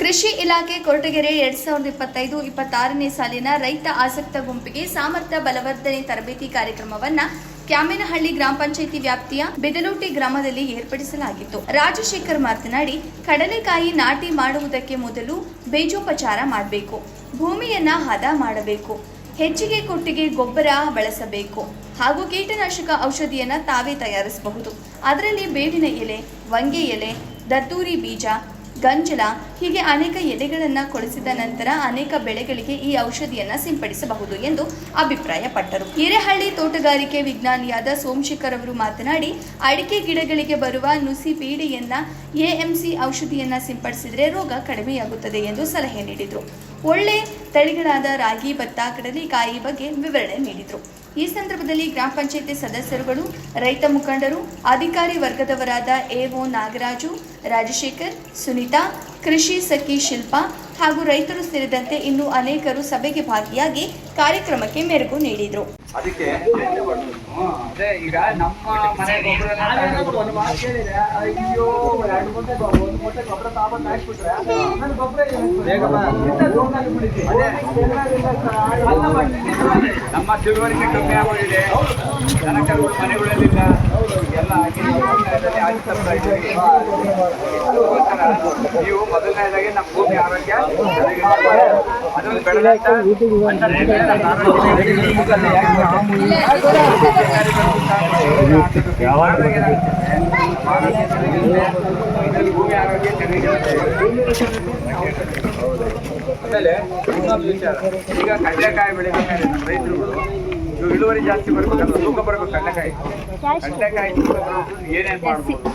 ಕೃಷಿ ಇಲಾಖೆ ಕೊರಟಗೆರೆ ಎರಡ್ ಸಾವಿರದ ಇಪ್ಪತ್ತೈದು, ಇಪ್ಪತ್ತಾರನೇ ಸಾಲಿನ ರೈತ ಆಸಕ್ತ ಗುಂಪಿಗೆ ಸಾಮರ್ಥ್ಯ ಬಲವರ್ಧನೆ ತರಬೇತಿ ಕಾರ್ಯಕ್ರಮವನ್ನ ಕ್ಯಾಮೇನಹಳ್ಳಿ ಗ್ರಾಮ ಪಂಚಾಯಿತಿ ವ್ಯಾಪ್ತಿಯ ಬೆದಲೋಟಿ ಗ್ರಾಮದಲ್ಲಿ ಏರ್ಪಡಿಸಲಾಗಿತ್ತು. ರಾಜಶೇಖರ್ ಮಾತನಾಡಿ, ಕಡಲೆಕಾಯಿ ನಾಟಿ ಮಾಡುವುದಕ್ಕೆ ಮೊದಲು ಬೇಜೋಪಚಾರ ಮಾಡಬೇಕು. ಭೂಮಿಯನ್ನ ಹದ ಮಾಡಬೇಕು. ಹೆಚ್ಚಿಗೆ ಕೊಟ್ಟಿಗೆ ಗೊಬ್ಬರ ಬಳಸಬೇಕು. ಹಾಗೂ ಕೀಟನಾಶಕ ಔಷಧಿಯನ್ನ ತಾವೇ ತಯಾರಿಸಬಹುದು. ಅದರಲ್ಲಿ ಬೇವಿನ ಎಲೆ, ವಂಗೆ ಎಲೆ, ದತ್ತೂರಿ ಬೀಜ ಗಂಜಲ ಹೀಗೆ ಅನೇಕ ಎಲೆಗಳನ್ನು ಕೊಳಿಸಿದ ನಂತರ ಅನೇಕ ಬೆಳೆಗಳಿಗೆ ಈ ಔಷಧಿಯನ್ನು ಸಿಂಪಡಿಸಬಹುದು ಎಂದು ಅಭಿಪ್ರಾಯಪಟ್ಟರು. ಹಿರೇಹಳ್ಳಿ ತೋಟಗಾರಿಕೆ ವಿಜ್ಞಾನಿಯಾದ ಸೋಮಶೇಖರ್ ಅವರು ಮಾತನಾಡಿ, ಅಡಿಕೆ ಗಿಡಗಳಿಗೆ ಬರುವ ನುಸಿ ಪೀಡೆಯನ್ನ ಎಎಂಸಿ ಔಷಧಿಯನ್ನ ಸಿಂಪಡಿಸಿದರೆ ರೋಗ ಕಡಿಮೆಯಾಗುತ್ತದೆ ಎಂದು ಸಲಹೆ ನೀಡಿದರು. ಒಳ್ಳೆ ತಳಿಗಳಾದ ರಾಗಿ, ಭತ್ತ, ಕಡಲೆಕಾಯಿ ಬಗ್ಗೆ ವಿವರಣೆ ನೀಡಿದರು. ಈ ಸಂದರ್ಭದಲ್ಲಿ ಗ್ರಾಮ ಪಂಚಾಯತಿ ಸದಸ್ಯರುಗಳು ರೈತ ಮುಖಂಡರು ಅಧಿಕಾರಿ ವರ್ಗದವರಾದ ಎಒ ನಾಗರಾಜು ರಾಜಶೇಖರ್ ಸುನೀತಾ ಕೃಷಿ ಸಖಿ ಶಿಲ್ಪಾ ಹಾಗೂ ರೈತರು ಸೇರಿದಂತೆ ಇನ್ನು ಅನೇಕರು ಸಭೆಗೆ ಭಾಗಿಯಾಗಿ ಕಾರ್ಯಕ್ರಮಕ್ಕೆ ಮೆರುಗು ನೀಡಿದರು. ಅದಕ್ಕೆ ಹ್ಮ್, ಅದೇ ಈಗ ನಮ್ಮ ಮನೆ ಗೊಬ್ಬರ ಒಂದು ಮಾತು ಕೇಳಿದೆ ಅಯ್ಯೋ ಎರಡು ಮೂಟೆ ಗೊಬ್ಬರ ಒಂದು ಮೂಟೆ ಗೊಬ್ಬರ ತಗೊಂಡು ಹಾಕ್ಬಿಟ್ರೆ ನನ್ನ ಗೊಬ್ಬರ ಬೇಗ ಬಾ. ನಮ್ಮ ತಿಳುವಳಿಕೆ ಕಮ್ಮಿ ಆಗೋದಿದೆ ಜನಕರು ಮನೆಗಳಲ್ಲಿಲ್ಲ ಎಲ್ಲ ನೀವು ಮೊದಲನೇದಾಗಿ ನಮ್ಮ ಭೂಮಿ ಆರೋಗ್ಯ ಭೂಮಿ ಆರೋಗ್ಯ. ಚೆನ್ನಾಗಿರುತ್ತೆ ಆಮೇಲೆ ಇನ್ನೊಂದು ವಿಚಾರ. ಈಗ ಕಡ್ಲೆಕಾಯಿ ಬೆಳಿಬೇಕಾದ್ರೆ ನಮ್ಮ ರೈತರುಗಳು ಇಳುವರಿ ಜಾಸ್ತಿ ಬರ್ಬೇಕಂದ್ರೆ ತೂಕ ಬರ್ಬೇಕು ಕಡಲೆಕಾಯಿ. ಕಡ್ಲೆಕಾಯಿ ತೂಕ ಬರ್ಬೇಕು ಏನೇನು ಮಾಡ್ಬೋದು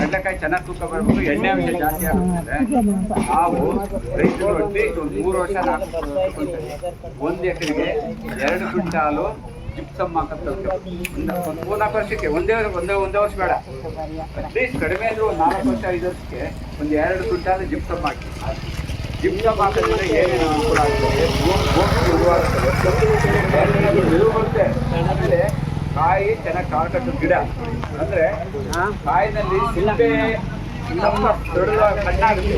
ಕಡ್ಲೆಕಾಯಿ ಚೆನ್ನಾಗಿ ತೂಕ ಬರಬೇಕು ಎಣ್ಣೆ ಅಂಶ ಜಾಸ್ತಿ ಆಗುತ್ತೆ. ನಾವು ರೈತರು ಅಟ್ಲೀಸ್ಟ್ ಒಂದು ಮೂರು ವರ್ಷ ನಾಲ್ಕು ವರ್ಷ ಒಂದು ಎಕರೆಗೆ ಎರಡು ಕ್ವಿಂಟಾಲು ಜಿಪ್ಸಮ್ ಹಾಕಂತ ಒಂದು ನಾಲ್ಕು ವರ್ಷಕ್ಕೆ, ಒಂದೇ ಒಂದೇ ಒಂದೇ ವರ್ಷ ಬೇಡ. ಅಟ್ಲೀಸ್ಟ್ ಕಡಿಮೆ ಅಂದ್ರೆ ಒಂದು ನಾಲ್ಕು ವರ್ಷ, ಐದು ವರ್ಷಕ್ಕೆ ಒಂದು ಎರಡು ಕ್ವಿಂಟಾಲು ಜಿಪ್ಸಮ್ ಹಾಕಿ. ಜಿಪ್ಸಮ್ ಪಾತ್ರದಿಂದ ಏನೇನು ಅನುಕೂಲ ಆಗ್ತದೆ ಬರುತ್ತೆ ಆಮೇಲೆ ಕಾಯಿ ಚೆನ್ನಾಗಿ ಕಾಳು ಗಿಡ. ಅಂದ್ರೆ ಕಾಯಿನಲ್ಲಿ ಸಿಂಪೆ ನಮ್ಮ ದೊಡ್ಡ ಕಣ್ಣಾಗುತ್ತೆ.